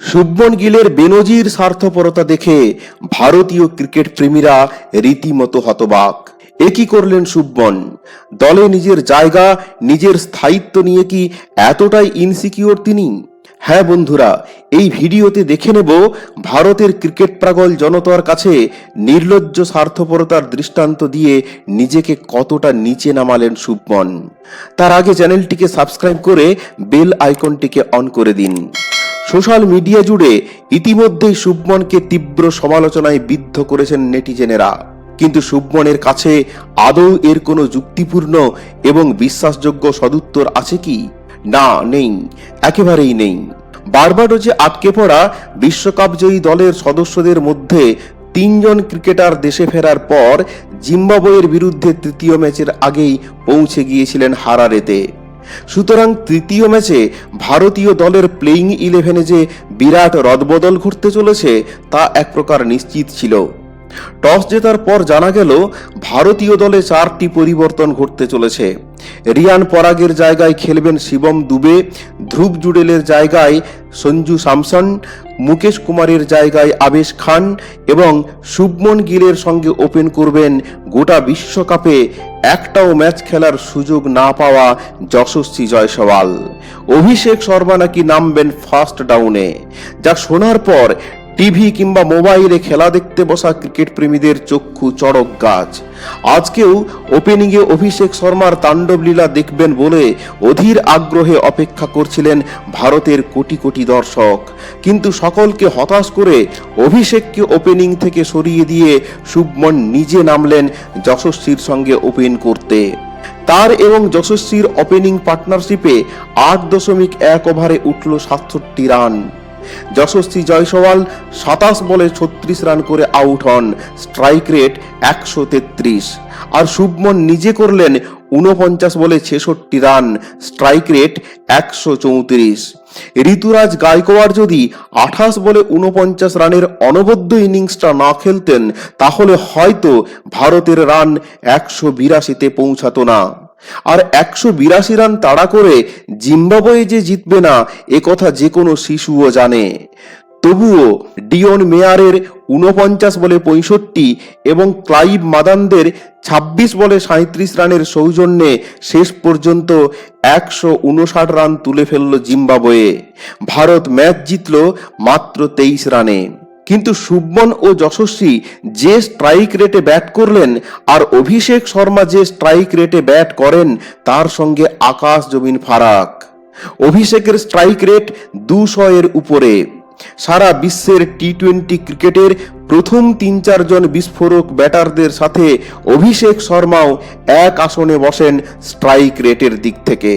শুভমন গিলের বেনজির স্বার্থপরতা দেখে ভারতীয় ক্রিকেট প্রেমীরা রীতিমতো হতবাক। এ কি করলেন শুভমন। দলে নিজের জায়গা, নিজের স্থায়িত্ব নিয়ে কি এতটাই ইনসিকিওর তিনি? হ্যাঁ বন্ধুরা, এই ভিডিওতে দেখে নেব ভারতের ক্রিকেট প্রাগল জনতার কাছে নির্লজ্জ স্বার্থপরতার দৃষ্টান্ত দিয়ে নিজেকে কতটা নিচে নামালেন শুভমন। তার আগে চ্যানেলটিকে সাবস্ক্রাইব করে বেল আইকনটিকে অন করে দিন। সোশ্যাল মিডিয়া জুড়ে ইতিমধ্যেই শুভমনকে তীব্র সমালোচনায় বিদ্ধ করেছেন নেটিজেনেরা। কিন্তু শুভমনের কাছে আদৌ এর কোনো যুক্তিপূর্ণ এবং বিশ্বাসযোগ্য সদুত্তর আছে কি? না, নেই। একেবারেই নেই। বারবাডোজে আটকে পড়া বিশ্বকাপ জয়ী দলের সদস্যদের মধ্যে তিনজন ক্রিকেটার দেশে ফেরার পর জিম্বাবুয়ের বিরুদ্ধে তৃতীয় ম্যাচের আগেই পৌঁছে গিয়েছিলেন হারারেতে। সুতরাং তৃতীয় ম্যাচে ভারতীয় দলের প্লেইং ইলেভেনে যে বিরাট রদবদল ঘটতে চলেছে, তা এক প্রকার নিশ্চিত ছিল। টস জেতার পর জানা গেল, ভারতীয় দলে চারটি পরিবর্তন ঘটতে চলেছে। রিয়ান পরাগের জায়গায় খেলবেন শিবম দুবে, ধ্রুব জুডেলের জায়গায় সঞ্জু স্যামসন মুকেশ কুমারের জায়গায় আবেশ খান এবং শুভমন গিলের সঙ্গে ওপেন করবেন গোটা বিশ্বকাপে একটাও ম্যাচ খেলার সুযোগ না পাওয়া যশস্বী জয়সওয়াল। অভিষেক শর্মা নাকি নামবেন ফার্স্ট ডাউনে। যা শোনার পর টিভি কিংবা মোবাইলে খেলা দেখতে বসা ক্রিকেট প্রেমীদের চক্ষু চড়ক গাছ। আজকেও ওপেনিংয়ে অভিষেক শর্মার তাণ্ডব লীলা দেখবেন বলে অধীর আগ্রহে অপেক্ষা করছিলেন ভারতের কোটি কোটি দর্শক। কিন্তু সকলকে হতাশ করে অভিষেককে ওপেনিং থেকে সরিয়ে দিয়ে শুভমন নিজে নামলেন যশস্বীর সঙ্গে ওপেন করতে। তার এবং যশস্বীর ওপেনিং পার্টনারশিপে আট দশমিক এক ওভারে উঠল সাতষট্টি রান। যশস্বী জয়সওয়াল সাতাশ বলে ছত্রিশ রান করে আউট হন। স্ট্রাইক রেট একশো তেত্রিশ। আর শুভমন নিজে করলেন ঊনপঞ্চাশ বলে ছেষট্টি রান। স্ট্রাইক রেট একশো চৌত্রিশ। ঋতুরাজ গায়কোয়াড় যদি আঠাশ বলে উনপঞ্চাশ রানের অনবদ্য ইনিংসটা না খেলতেন, তাহলে হয়তো ভারতের রান একশো বিরাশিতে পৌঁছাতো না। আর একশো বিরাশি রান তাড়া করে জিম্বাবুয়ে যে জিতবে না, এ কথা যে কোনো শিশুও জানে। তবুও ডিওন মেয়ারের উনপঞ্চাশ বলে পঁয়ষট্টি এবং ক্লাইভ মাদানদের ছাব্বিশ বলে সাঁত্রিশ রানের সৌজন্যে শেষ পর্যন্ত একশো উনষাট রান তুলে ফেলল জিম্বাবুয়ে। ভারত ম্যাচ জিতল মাত্র তেইশ রানে। কিন্তু শুভমন ও যশস্বী যে স্ট্রাইক রেটে ব্যাট করলেন আর অভিষেক শর্মা যে স্ট্রাইক রেটে ব্যাট করেন, তার সঙ্গে আকাশ জমিন ফারাক। অভিষেকের স্ট্রাইক রেট দুশো এর উপরে। সারা বিশ্বের টি টোয়েন্টি ক্রিকেটের প্রথম তিন চারজন বিস্ফোরক ব্যাটারদের সাথে অভিষেক শর্মাও এক আসনে বসেন স্ট্রাইক রেটের দিক থেকে।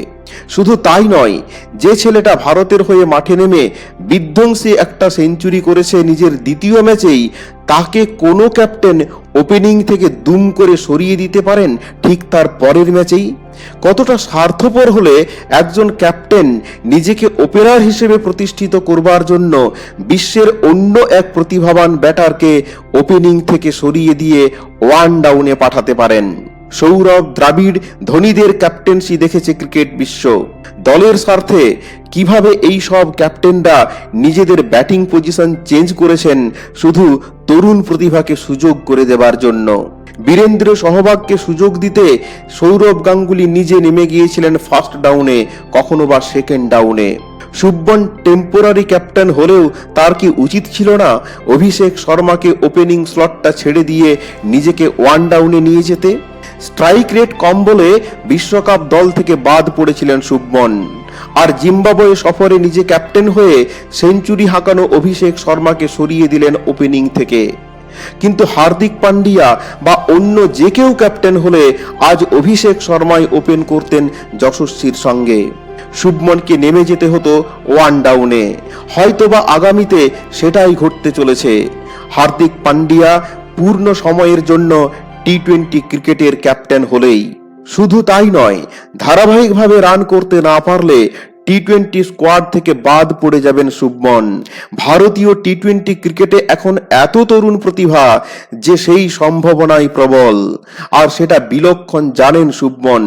শুধু তাই নয়, যে ছেলেটা ভারতের হয়ে মাঠে নেমে বিধ্বংসী একটা সেঞ্চুরি করেছে নিজের দ্বিতীয় ম্যাচেই, তাকে কোনো ক্যাপ্টেন ওপেনিং থেকে দুম করে সরিয়ে দিতে পারেন ঠিক তার পরের ম্যাচেই? কতটা স্বার্থপর হলে একজন ক্যাপ্টেন নিজেকে ওপেনার হিসেবে প্রতিষ্ঠিত করবার জন্য বিশ্বের অন্য এক প্রতিভাবান ব্যাটারকে ওপেনিং থেকে সরিয়ে দিয়ে ওয়ান ডাউনে পাঠাতে পারেন। সৌরভ দ্রাবিড় ধোনিদের ক্যাপ্টেন্সি দেখেছে ক্রিকেট বিশ্ব। দলের স্বার্থে কীভাবে এই সব ক্যাপ্টেনরা নিজেদের ব্যাটিং পজিশন চেঞ্জ করেছেন শুধু তরুণ প্রতিভাকে সুযোগ করে দেবার জন্য। বীরেন্দ্র সহবাগকে সুযোগ দিতে সৌরভ গাঙ্গুলি নিজে নেমে গিয়েছিলেন ফার্স্ট ডাউনে কখনো বা সেকেন্ড ডাউনে শুভমন টেম্পোরারি ক্যাপ্টেন হলেও তার কি উচিত ছিল না অভিষেক শর্মাকে ওপেনিং স্লটটা ছেড়ে দিয়ে নিজেকে ওয়ান ডাউনে নিয়ে যেতে? স্ট্রাইক রেট কম বলে বিশ্বকাপ দল থেকে বাদ পড়েছিলেন শুভমন। আর জিম্বাবুয়ে সফরে নিজে ক্যাপ্টেন হয়ে সেঞ্চুরি হাঁকানো অভিষেক শর্মাকে সরিয়ে দিলেন ওপেনিং থেকে। কিন্তু হার্দিক পান্ডিয়া বা অন্য যে কেউ ক্যাপ্টেন হলে আজ অভিষেক শর্মাই ওপেন করতেন যশস্বীর সঙ্গে। শুভমনকে নেমে যেতে হতো ওয়ান ডাউনে। হয়তোবা আগামীতে সেটাই ঘটতে চলেছে। হার্দিক পান্ডিয়া পূর্ণ সময়ের জন্য টি টোয়েন্টি ক্রিকেটের ক্যাপ্টেন হলেই শুধু তাই নয়, ধারাবাহিকভাবে রান করতে না পারলে টি টোয়েন্টি স্কোয়াড থেকে বাদ পড়ে যাবেন শুভমন। ভারতীয় টি টোয়েন্টি ক্রিকেটে এখন এত তরুণ প্রতিভা যে সেই সম্ভাবনাই প্রবল। আর সেটা বিলক্ষণ জানেন শুভমন।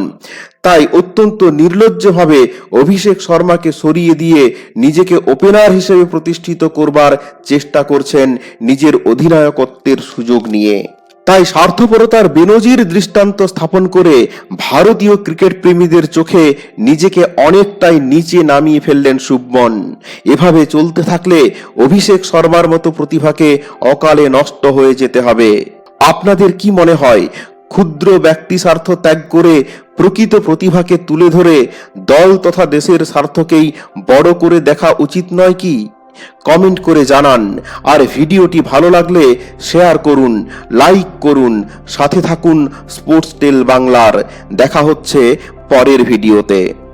তাই অত্যন্ত নির্লজ্জভাবে অভিষেক শর্মাকে সরিয়ে দিয়ে নিজেকে ওপেনার হিসেবে প্রতিষ্ঠিত করবার চেষ্টা করছেন নিজের অধিনায়কত্বের সুযোগ নিয়ে। তাই স্বার্থপরতার বেনজির দৃষ্টান্ত স্থাপন করে ভারতীয় ক্রিকেট প্রেমীদের চোখে নিজেকে অনেকটাই নিচে নামিয়ে ফেললেন শুভমন। এভাবে চলতে থাকলে অভিষেক শর্মার মতো প্রতিভাকে অকালে নষ্ট হয়ে যেতে হবে। আপনাদের কি মনে হয়, ক্ষুদ্র ব্যক্তি স্বার্থ ত্যাগ করে প্রকৃত প্রতিভাকে তুলে ধরে দল তথা দেশের স্বার্থকেই বড় করে দেখা উচিত নয় কি? কমেন্ট করে জানান। আর ভিডিওটি ভালো লাগলে শেয়ার করুন, লাইক করুন, সাথে থাকুন স্পোর্টস টেল বাংলার। দেখা হচ্ছে পরের ভিডিওতে।